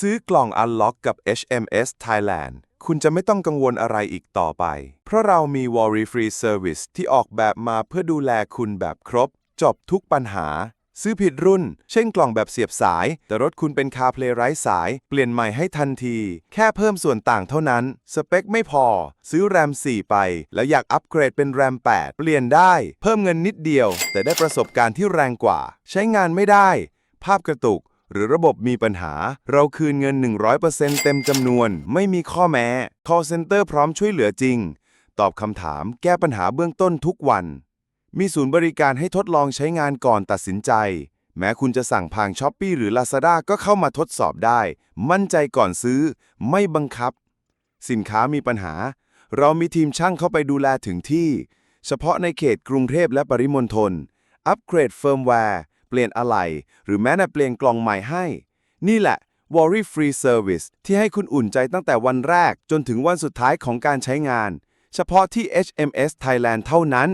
ซื้อกล่อง Unlock กับ HMS Thailand คุณจะไม่ต้องกังวลอะไรอีกต่อไป เพราะเรามี Worry Free Service ที่ออกแบบมาเพื่อดูแลคุณแบบครบ จบทุกปัญหา ซื้อผิดรุ่น เช่นกล่องแบบเสียบสาย แต่รถคุณเป็น CarPlay ไร้สาย เปลี่ยนใหม่ให้ทันที แค่เพิ่มส่วนต่างเท่านั้น สเปคไม่พอ ซื้อแรม 4 ไป แล้วอยากอัปเกรดเป็นแรม 8 เปลี่ยนได้ เพิ่มเงินนิดเดียว แต่ได้ประสบการณ์ที่แรงกว่า ใช้งานไม่ได้ ภาพกระตุก หรือระบบมีปัญหา เราคืนเงิน 100%เต็มจำนวน ไม่มีข้อแม้ call center พร้อมช่วยเหลือจริง ตอบคำถาม แก้ปัญหาเบื้องต้นทุกวัน มีศูนย์บริการให้ทดลองใช้งานก่อนตัดสินใจ แม้คุณจะสั่งผ่านช้อปปีหรือ Lazada ก็เข้ามาทดสอบได้ มั่นใจก่อนซื้อ ไม่บังคับ สินค้ามีปัญหา เรามีทีมช่างเข้าไปดูแลถึงที่ เฉพาะในเขตกรุงเทพและปริมณฑลอัปเกรดเฟิร์มแวร์ เปลี่ยนอะไหล่หรือแม้แต่เปลี่ยนกล่องใหม่ให้ นี่แหละ Worry Free Service ที่ให้คุณอุ่นใจตั้งแต่วันแรกจนถึงวันสุดท้ายของการใช้งาน เฉพาะที่ HMS Thailand เท่านั้น